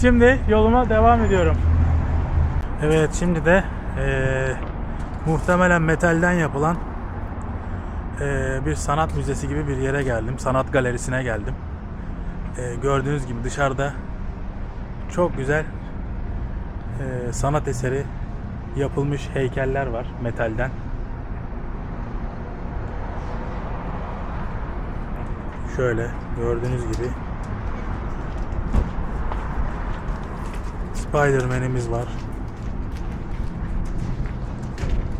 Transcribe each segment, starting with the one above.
Şimdi yoluma devam ediyorum. Evet şimdi de eee, muhtemelen metalden yapılan eee, bir sanat müzesi gibi bir yere geldim. Sanat galerisine geldim. Eee, gördüğünüz gibi dışarıda çok güzel eee, sanat eseri yapılmış heykeller var metalden. Şöyle gördüğünüz gibi Spider-Man'imiz var.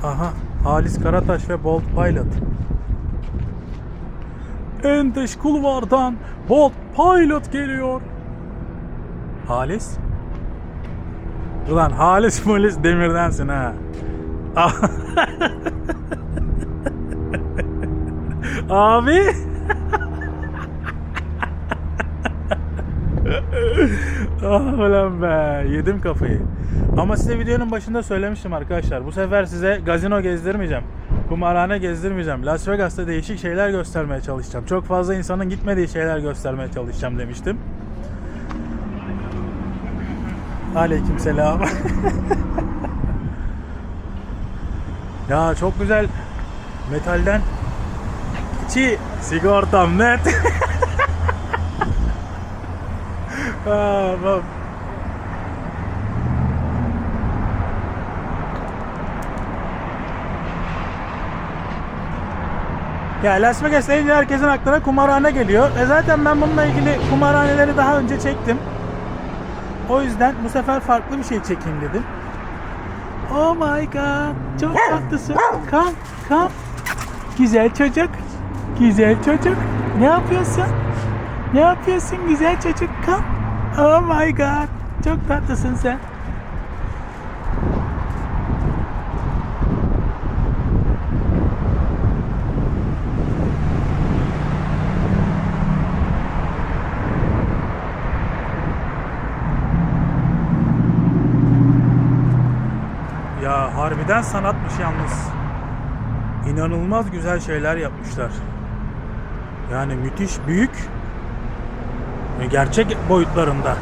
Aha Halis Karataş ve Bolt Pilot. En kulvardan Bolt Pilot geliyor. Halis? Ulan Halis polis demirdensin ha. Abi. Ah ulan be yedim kafayı. Ama size videonun başında söylemiştim arkadaşlar. Bu sefer size gazino gezdirmeyeceğim. Kumarhane gezdirmeyeceğim. Las Vegas'ta değişik şeyler göstermeye çalışacağım. Çok fazla insanın gitmediği şeyler göstermeye çalışacağım demiştim. Aleyküm selam. ya çok güzel metalden içi sigortam net. Bak. Ya Las Vegas deyince herkesin aklına kumarhane geliyor. E zaten ben bununla ilgili kumarhaneleri daha önce çektim. O yüzden bu sefer farklı bir şey çekeyim dedim. Oh my god. Çok tatlısın. Kam, kam. Güzel çocuk. Güzel çocuk. Ne yapıyorsun? Ne yapıyorsun güzel çocuk? Kam. Oh my god. Çok tatlısın sen. Ya harbiden sanatmış yalnız. İnanılmaz güzel şeyler yapmışlar. Yani müthiş büyük ve gerçek boyutlarında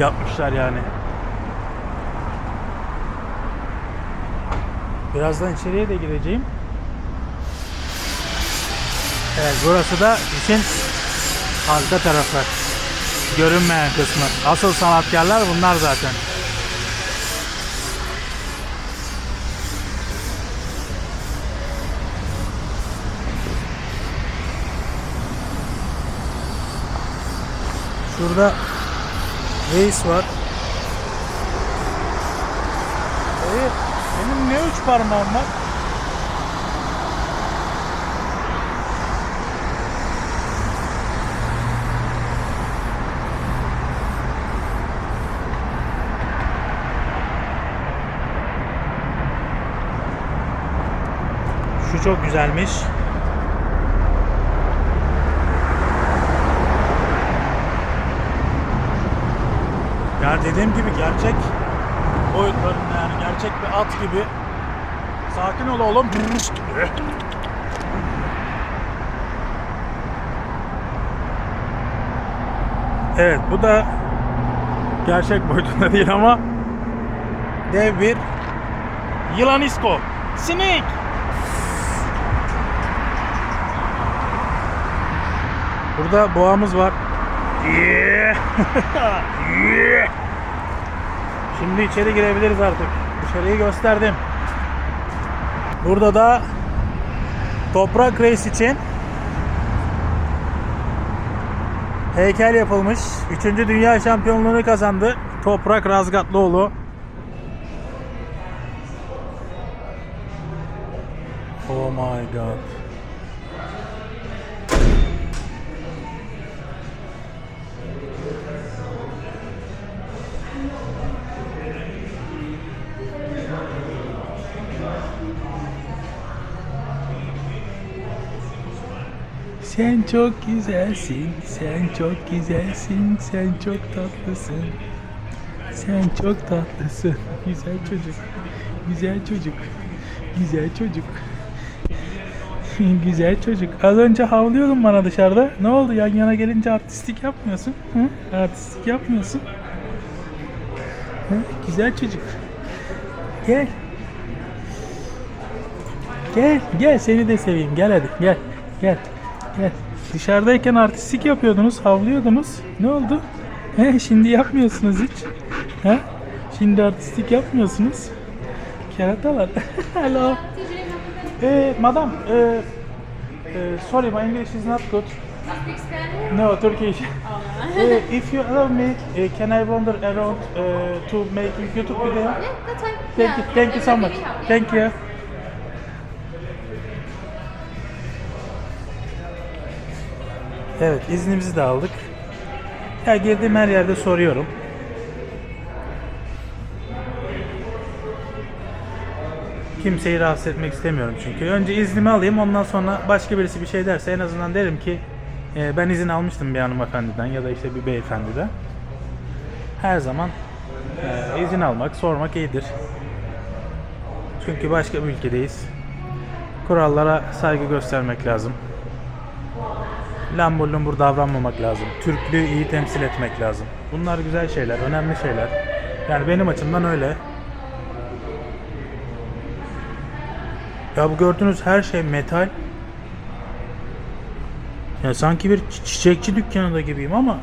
yapmışlar yani. Birazdan içeriye de gireceğim. Evet burası da işin arka tarafı. Görünmeyen kısmı. Asıl sanatkarlar bunlar zaten. Şurada reis var. Dayı benim ne üç parmağım var? Şu çok güzelmiş. Yani dediğim gibi gerçek boyutlarında yani gerçek bir at gibi. Sakin ol oğlum. Evet bu da gerçek boyutunda değil ama dev bir yılan isko. Snake. Burada boğamız var. Şimdi içeri girebiliriz artık. Dışarıyı gösterdim. Burada da toprak reis için heykel yapılmış. Üçüncü dünya şampiyonluğunu kazandı. Toprak Razgatlıoğlu. Oh my god. Sen çok güzelsin, sen çok güzelsin, sen çok tatlısın. Sen çok tatlısın. Güzel çocuk. Güzel çocuk. Güzel çocuk. Güzel çocuk. Az önce havlıyordun bana dışarıda. Ne oldu yan yana gelince artistik yapmıyorsun? Hı? Artistik yapmıyorsun. Hı, Güzel çocuk. Gel. Gel, gel seni de seveyim. Gel hadi, gel. Gel. Gel. Dışarıdayken artistik yapıyordunuz, havlıyordunuz. Ne oldu? He, şimdi yapmıyorsunuz hiç. He? Şimdi artistik yapmıyorsunuz. Keratalar. Hello. Eh, madam, eh, eh, sorry, my English is not good. No, Turkish. Eh, if you allow me, eh, can I wander around eh, to making YouTube video? Yeah, that's fine. Thank yeah, you, thank you so much. Thank you. Evet, iznimizi de aldık. Ya girdiğim her yerde soruyorum. Kimseyi rahatsız etmek istemiyorum çünkü. Önce iznimi alayım ondan sonra başka birisi bir şey derse en azından derim ki e, ben izin almıştım bir hanımefendiden ya da işte bir beyefendiden. Her zaman e, izin almak, sormak iyidir. Çünkü başka bir ülkedeyiz. Kurallara saygı göstermek lazım. Lambur lumbur davranmamak lazım. Türklüğü iyi temsil etmek lazım. Bunlar güzel şeyler, önemli şeyler. Yani benim açımdan öyle. Ya bu gördüğünüz her şey metal. Ya sanki bir çi- çiçekçi dükkanında gibiyim ama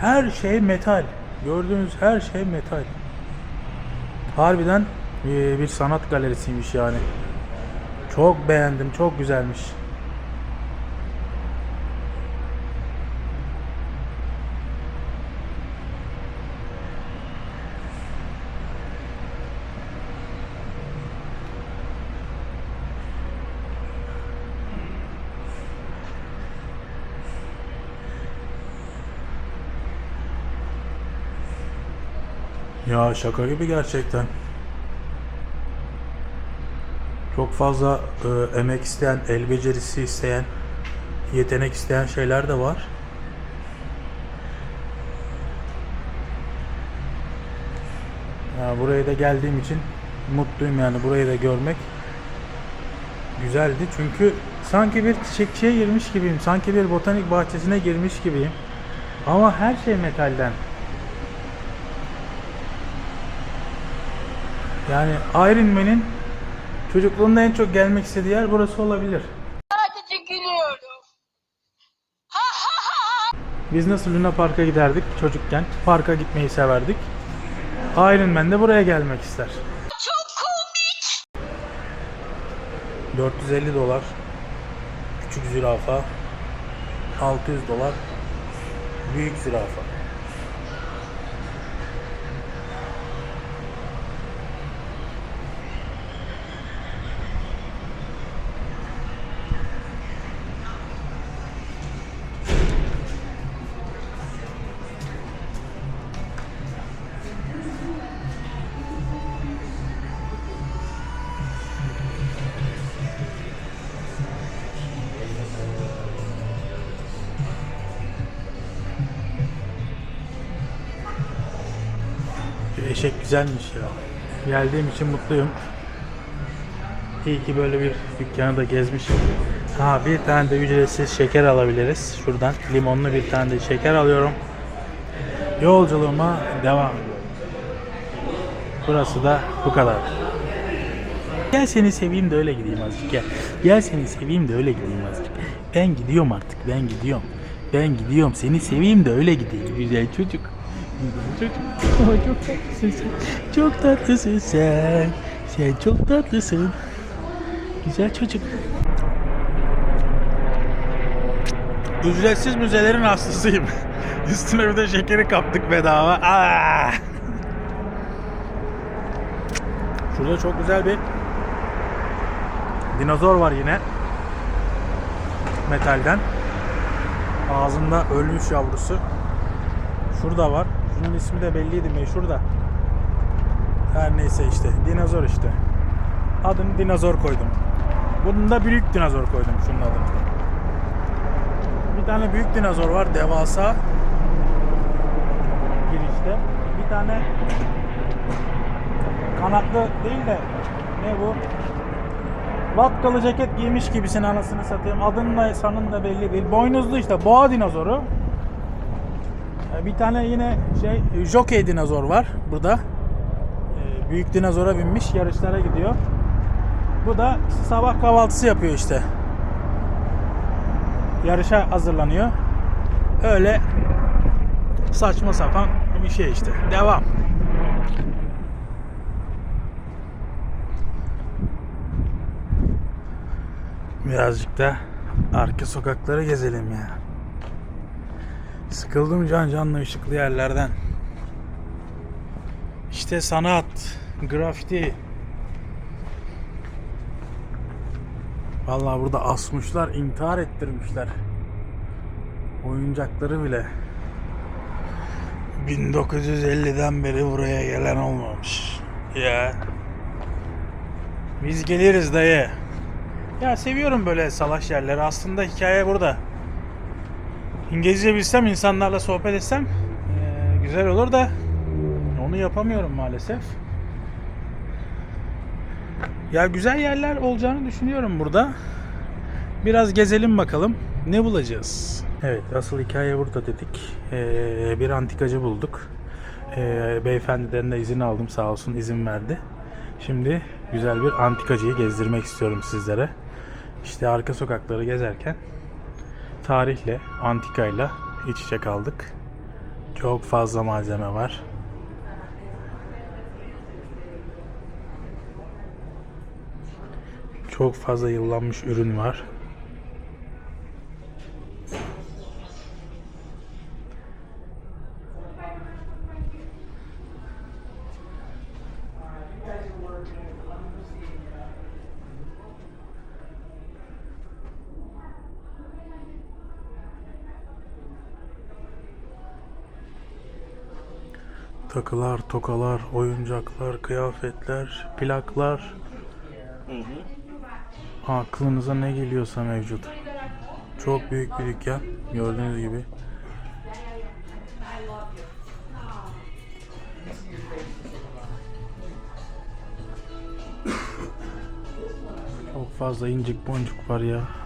her şey metal. Gördüğünüz her şey metal. Harbiden bir sanat galerisiymiş yani. Çok beğendim, çok güzelmiş. Ya şaka gibi gerçekten. Çok fazla e, emek isteyen, el becerisi isteyen, yetenek isteyen şeyler de var. Ya buraya da geldiğim için mutluyum yani burayı da görmek güzeldi çünkü sanki bir çiçekçiye girmiş gibiyim, sanki bir botanik bahçesine girmiş gibiyim. Ama her şey metalden. Yani Iron Man'in çocukluğunda en çok gelmek istediği yer burası olabilir. Sadece gülüyorum. Biz nasıl Luna Park'a giderdik çocukken? Parka gitmeyi severdik. Iron Man de buraya gelmek ister. Çok komik. 450 dolar. Küçük zürafa. 600 dolar. Büyük zürafa. Güzelmiş ya. Geldiğim için mutluyum. İyi ki böyle bir dükkanı da gezmişim. Ha bir tane de ücretsiz şeker alabiliriz. Şuradan limonlu bir tane de şeker alıyorum. Yolculuğuma devam. Burası da bu kadar. Gel seni seveyim de öyle gideyim azıcık gel. Gel seni seveyim de öyle gideyim azıcık. Ben gidiyorum artık ben gidiyorum. Ben gidiyorum seni seveyim de öyle gideyim. Güzel çocuk. Çocuk. Aa, çok tatlısın. Çok tatlısın sen. Sen çok tatlısın. Güzel çocuk. Ücretsiz müzelerin hastasıyım. Üstüne bir de şekeri kaptık bedava. Aa! Şurada çok güzel bir dinozor var yine. Metalden. Ağzında ölmüş yavrusu. Şurada var. Şunun ismi de belliydi meşhur da. Her neyse işte. Dinozor işte. Adını dinozor koydum. Bunun da büyük dinozor koydum şunun adını. Bir tane büyük dinozor var devasa. Girişte. Bir tane kanatlı değil de ne bu? Vatkalı ceket giymiş gibisin anasını satayım. Adın da sanın da belli değil. Boynuzlu işte boğa dinozoru. Ee, Bir tane yine şey jockey dinozor var burada. Büyük dinozora binmiş yarışlara gidiyor. Bu da sabah kahvaltısı yapıyor işte. Yarışa hazırlanıyor. Öyle saçma sapan bir şey işte. Devam. Birazcık da arka sokakları gezelim ya. Sıkıldım can canlı ışıklı yerlerden. İşte sanat, grafiti. Vallahi burada asmışlar, intihar ettirmişler. Oyuncakları bile. 1950'den beri buraya gelen olmamış. Ya. Biz geliriz dayı. Ya seviyorum böyle salaş yerleri. Aslında hikaye burada. İngilizce bilsem, insanlarla sohbet etsem eee, güzel olur da onu yapamıyorum maalesef. Ya güzel yerler olacağını düşünüyorum burada. Biraz gezelim bakalım. Ne bulacağız? Evet, asıl hikaye burada dedik. Ee, bir antikacı bulduk. Ee, beyefendiden de izin aldım sağ olsun izin verdi. Şimdi güzel bir antikacıyı gezdirmek istiyorum sizlere. İşte arka sokakları gezerken tarihle, antikayla iç içe kaldık. Çok fazla malzeme var. Çok fazla yıllanmış ürün var. Takılar, tokalar, oyuncaklar, kıyafetler, plaklar. Aklınıza ne geliyorsa mevcut. Çok büyük bir dükkan. Gördüğünüz gibi. Çok fazla incik boncuk var ya.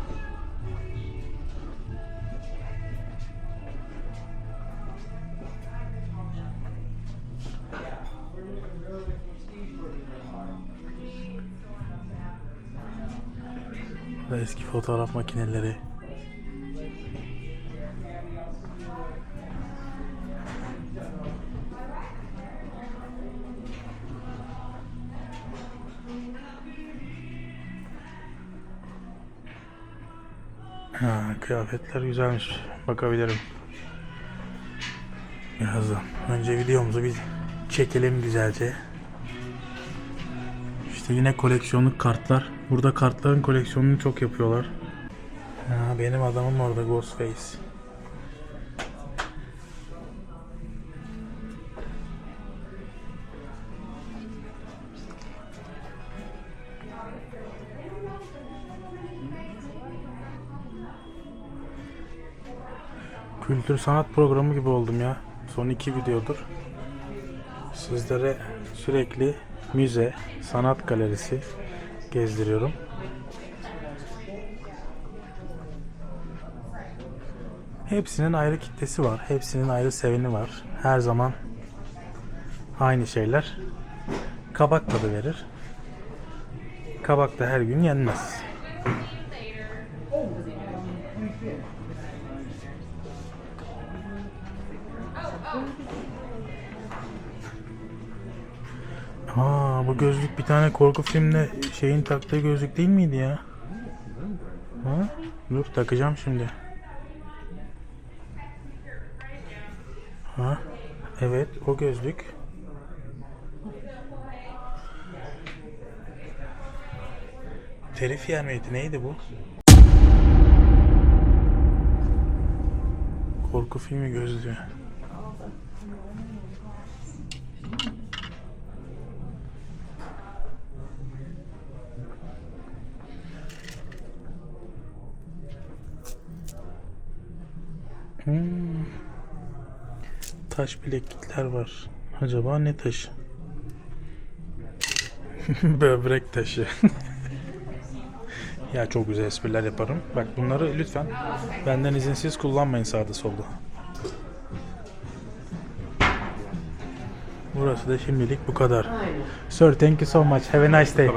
Eski fotoğraf makineleri. Ha, kıyafetler güzelmiş. Bakabilirim. Birazdan. Önce videomuzu bir çekelim güzelce. İşte yine koleksiyonluk kartlar. Burada kartların koleksiyonunu çok yapıyorlar. Ha, benim adamım orada Ghostface. Kültür sanat programı gibi oldum ya. Son iki videodur. Sizlere sürekli müze, sanat galerisi gezdiriyorum. Hepsinin ayrı kitlesi var. Hepsinin ayrı seveni var. Her zaman aynı şeyler. Kabak tadı verir. Kabak da her gün yenmez. Tane korku filmde şeyin taktığı gözlük değil miydi ya? Ha? Dur takacağım şimdi. Ha? Evet o gözlük. Telif yer miydi? Neydi bu? Korku filmi gözlüğü. Hmm. Taş bileklikler var. Acaba ne taşı? Böbrek taşı. ya çok güzel espriler yaparım. Bak bunları lütfen benden izinsiz kullanmayın sağda solda. Burası da şimdilik bu kadar. Sir thank you so much. Have a nice day.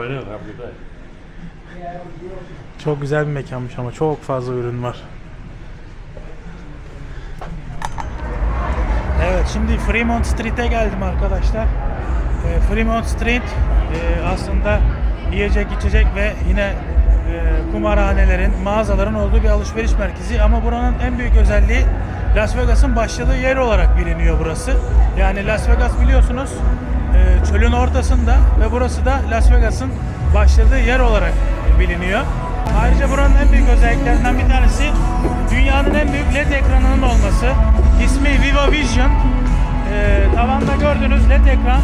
Çok güzel bir mekanmış ama çok fazla ürün var. Evet şimdi Fremont Street'e geldim arkadaşlar. Ee, Fremont Street e, aslında yiyecek içecek ve yine e, kumarhanelerin, mağazaların olduğu bir alışveriş merkezi ama buranın en büyük özelliği Las Vegas'ın başladığı yer olarak biliniyor burası. Yani Las Vegas biliyorsunuz e, çölün ortasında ve burası da Las Vegas'ın başladığı yer olarak biliniyor. Ayrıca buranın en büyük özelliklerinden bir tanesi dünyanın en büyük LED ekranının olması. İsmi Vivo Vision. Ee, tavanda gördüğünüz LED ekran.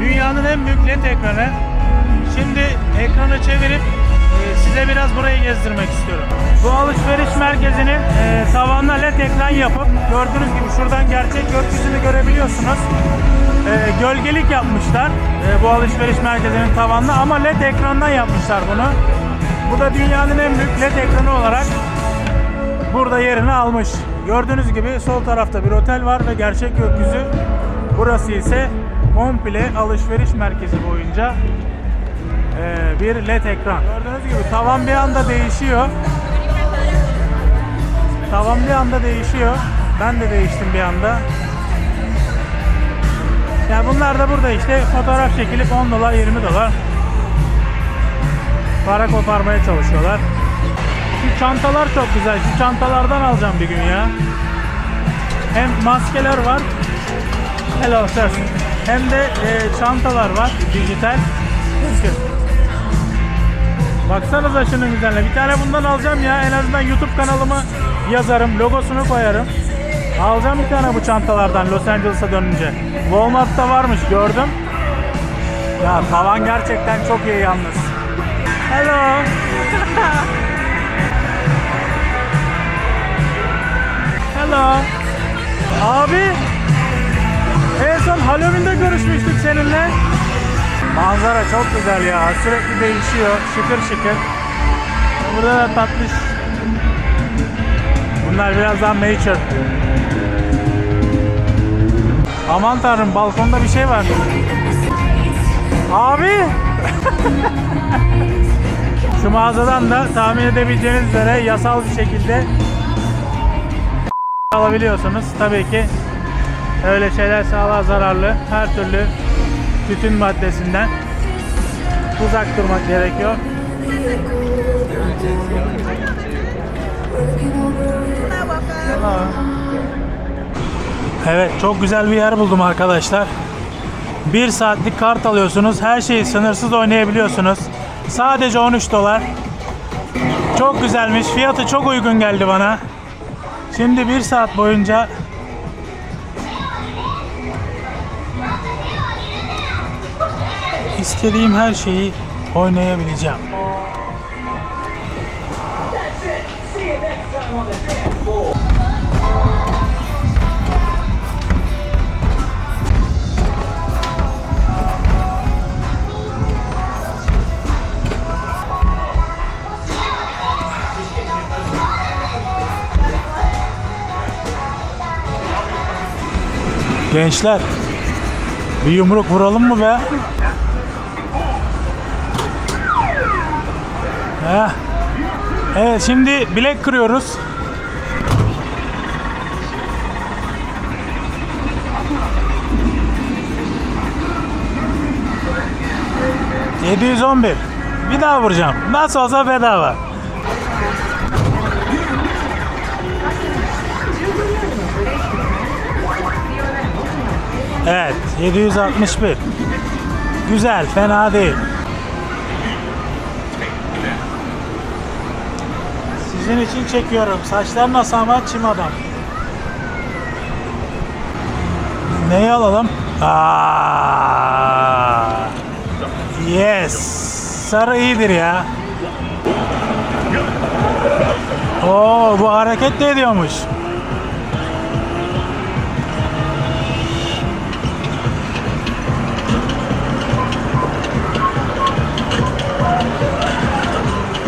Dünyanın en büyük LED ekranı. Şimdi ekranı çevirip e, size biraz burayı gezdirmek istiyorum. Bu alışveriş merkezini e, tavanla LED ekran yapıp gördüğünüz gibi şuradan gerçek gökyüzünü görebiliyorsunuz. E, gölgelik yapmışlar e, bu alışveriş merkezinin tavanına ama LED ekrandan yapmışlar bunu. Bu da dünyanın en büyük LED ekranı olarak burada yerini almış. Gördüğünüz gibi sol tarafta bir otel var ve gerçek gökyüzü. Burası ise komple alışveriş merkezi boyunca eee, bir LED ekran. Gördüğünüz gibi tavan bir anda değişiyor. Tavan bir anda değişiyor. Ben de değiştim bir anda. Ya bunlar da burada işte fotoğraf çekilip 10 dolar 20 dolar para koparmaya çalışıyorlar. Şu çantalar çok güzel. Şu çantalardan alacağım bir gün ya. Hem maskeler var. Hello sir. Hem de e, çantalar var. Dijital. Bakın. Baksanıza şunun güzelliğine. Bir tane bundan alacağım ya. En azından YouTube kanalımı yazarım. Logosunu koyarım. Alacağım bir tane bu çantalardan Los Angeles'a dönünce. Walmart'ta varmış gördüm. Ya tavan gerçekten çok iyi yalnız. Hello. Hello. Abi. En son Halloween'de görüşmüştük seninle. Manzara çok güzel ya. Sürekli değişiyor. Şıkır şıkır. Burada da tatlış. Bunlar biraz daha nature. Aman tanrım balkonda bir şey var. Abi. Şu mağazadan da tahmin edebileceğiniz üzere yasal bir şekilde alabiliyorsunuz. Tabii ki öyle şeyler sağlığa zararlı. Her türlü tütün maddesinden uzak durmak gerekiyor. Evet çok güzel bir yer buldum arkadaşlar. Bir saatlik kart alıyorsunuz. Her şeyi sınırsız oynayabiliyorsunuz. Sadece 13 dolar. Çok güzelmiş. Fiyatı çok uygun geldi bana. Şimdi bir saat boyunca istediğim her şeyi oynayabileceğim. Gençler bir yumruk vuralım mı be? Heh. Evet şimdi bilek kırıyoruz. ...711. Bir daha vuracağım. Nasıl olsa bedava. Evet 761 Güzel fena değil. Sizin için çekiyorum. Saçlar nasıl ama? Çim adam. Neyi alalım? Aa, yes! Sarı iyidir ya. Oo bu hareket de ediyormuş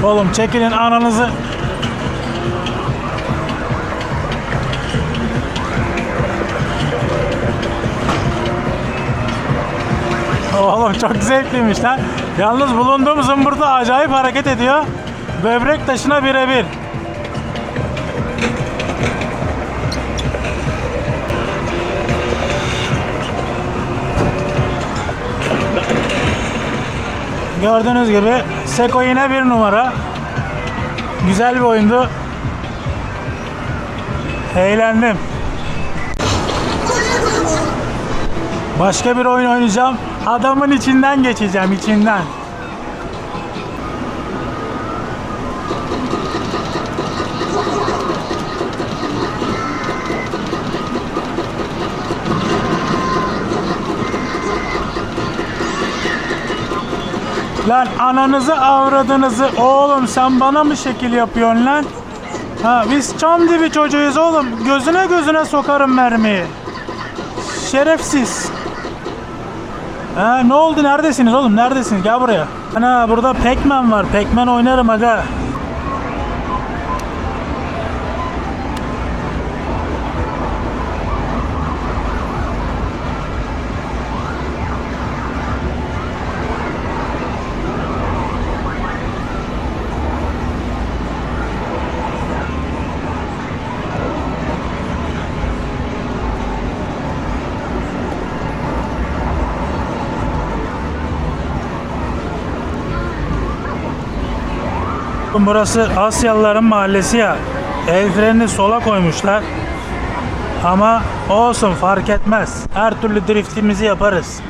Oğlum çekilin ananızı. Oğlum çok zevkliymiş lan. Yalnız bulunduğum zımbırtı acayip hareket ediyor. Böbrek taşına birebir. Gördüğünüz gibi Seko yine bir numara. Güzel bir oyundu. Eğlendim. Başka bir oyun oynayacağım. Adamın içinden geçeceğim, içinden. Lan ananızı avradınızı oğlum sen bana mı şekil yapıyorsun lan? Ha biz çam dibi çocuğuyuz oğlum. Gözüne gözüne sokarım mermiyi. Şerefsiz. Ha ne oldu neredesiniz oğlum neredesiniz gel buraya. Ana burada Pac-Man var. Pac-Man oynarım aga. Burası Asyalıların mahallesi ya. El frenini sola koymuşlar. Ama olsun fark etmez. Her türlü driftimizi yaparız.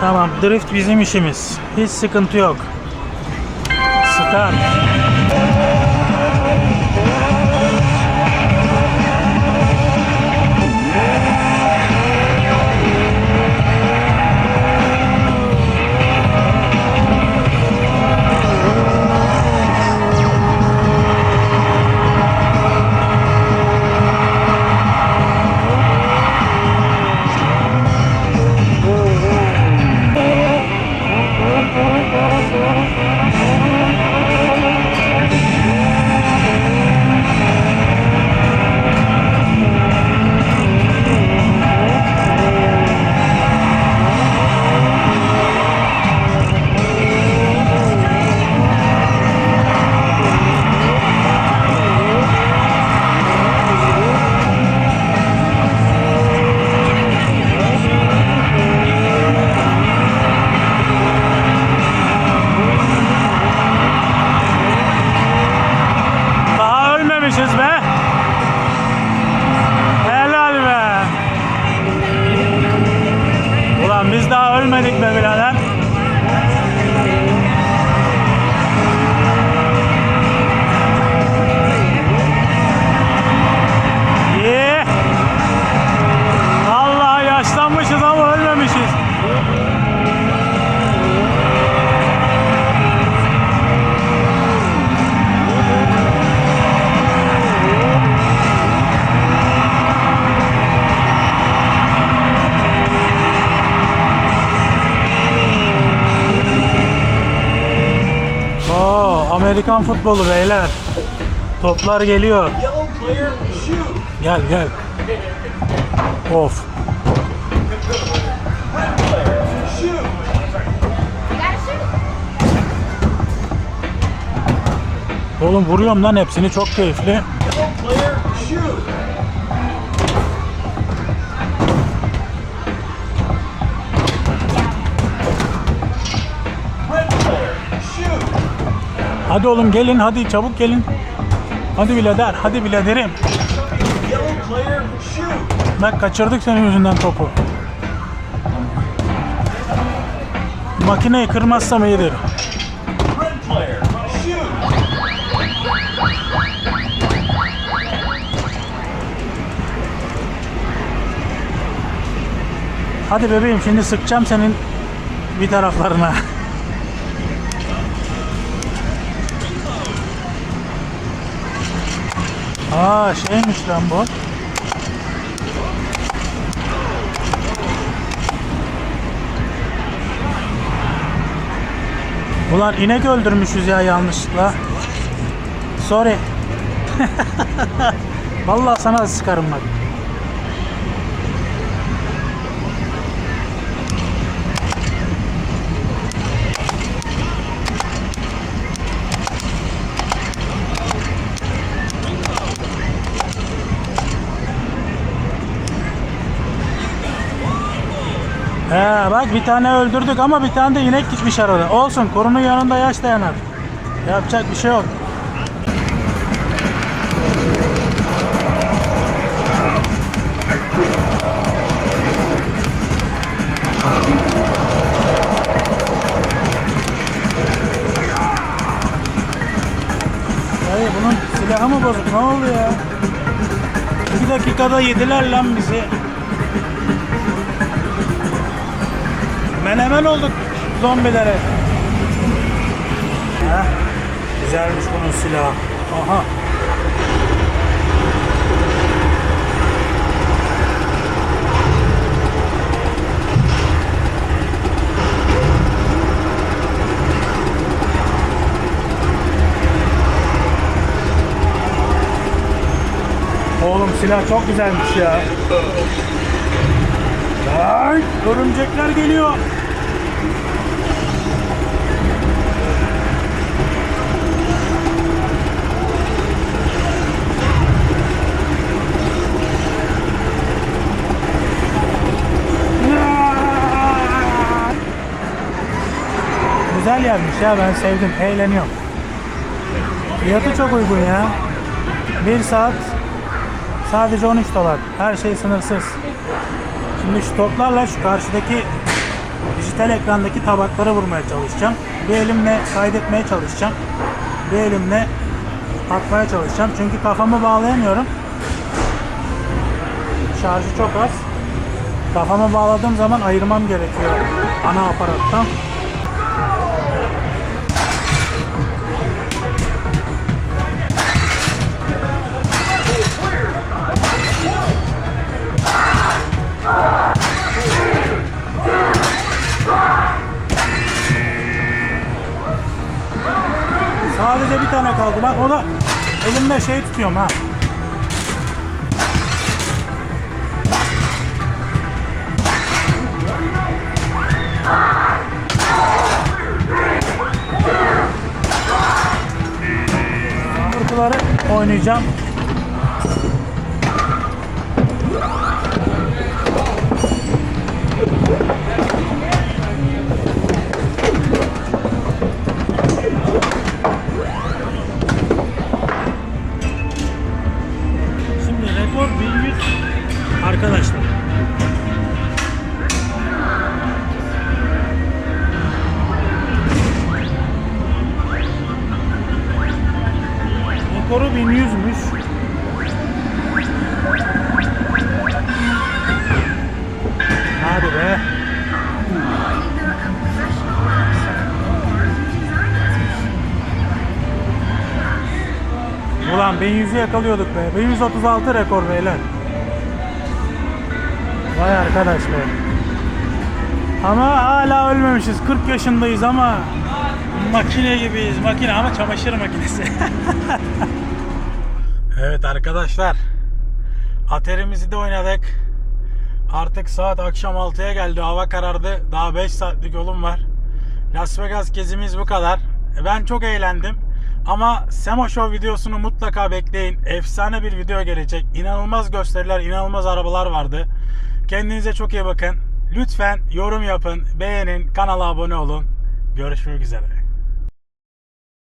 Tamam drift bizim işimiz. Hiç sıkıntı yok. Start. Futbolu beyler. Toplar geliyor. Gel gel. Of. Oğlum vuruyorum lan hepsini çok keyifli. Hadi oğlum gelin hadi çabuk gelin. Hadi birader hadi biraderim. Bak kaçırdık senin yüzünden topu. Makineyi kırmazsam iyidir. Hadi bebeğim şimdi sıkacağım senin bir taraflarına. Aa şeymiş lan bu. Ulan inek öldürmüşüz ya yanlışlıkla. Sorry. Vallahi sana sıkarım bak. He bak bir tane öldürdük ama bir tane de inek gitmiş arada. Olsun kurunun yanında yaş dayanar. Yapacak bir şey yok. Dayı bunun silahı mı bozuk? Ne oldu ya? İki dakikada yediler lan bizi. Menemen olduk zombilere. Heh, güzelmiş bunun silahı. Aha. Oğlum silah çok güzelmiş ya. Ay, örümcekler geliyor. Güzel yermiş ya ben sevdim. Eğleniyorum. Fiyatı çok uygun ya. 1 saat sadece 13 dolar. Her şey sınırsız. Şimdi şu toplarla şu karşıdaki dijital ekrandaki tabakları vurmaya çalışacağım. Bir elimle kaydetmeye çalışacağım. Bir elimle atmaya çalışacağım. Çünkü kafamı bağlayamıyorum. Şarjı çok az. Kafamı bağladığım zaman ayırmam gerekiyor ana aparattan. Tane kaldı bak o da elimde şey tutuyorum ha. Şarkıları oynayacağım. Rekoru 1100'müş. Hadi be. Ulan 1100'ü yakalıyorduk be. 1136 rekor beyler. Vay arkadaş be. Ama hala ölmemişiz. 40 yaşındayız ama makine gibiyiz. Makine ama çamaşır makinesi. evet arkadaşlar. Aterimizi de oynadık. Artık saat akşam 6'ya geldi. Hava karardı. Daha 5 saatlik yolum var. Las Vegas gezimiz bu kadar. Ben çok eğlendim. Ama Semo Show videosunu mutlaka bekleyin. Efsane bir video gelecek. İnanılmaz gösteriler, inanılmaz arabalar vardı. Kendinize çok iyi bakın. Lütfen yorum yapın, beğenin, kanala abone olun. Görüşmek üzere.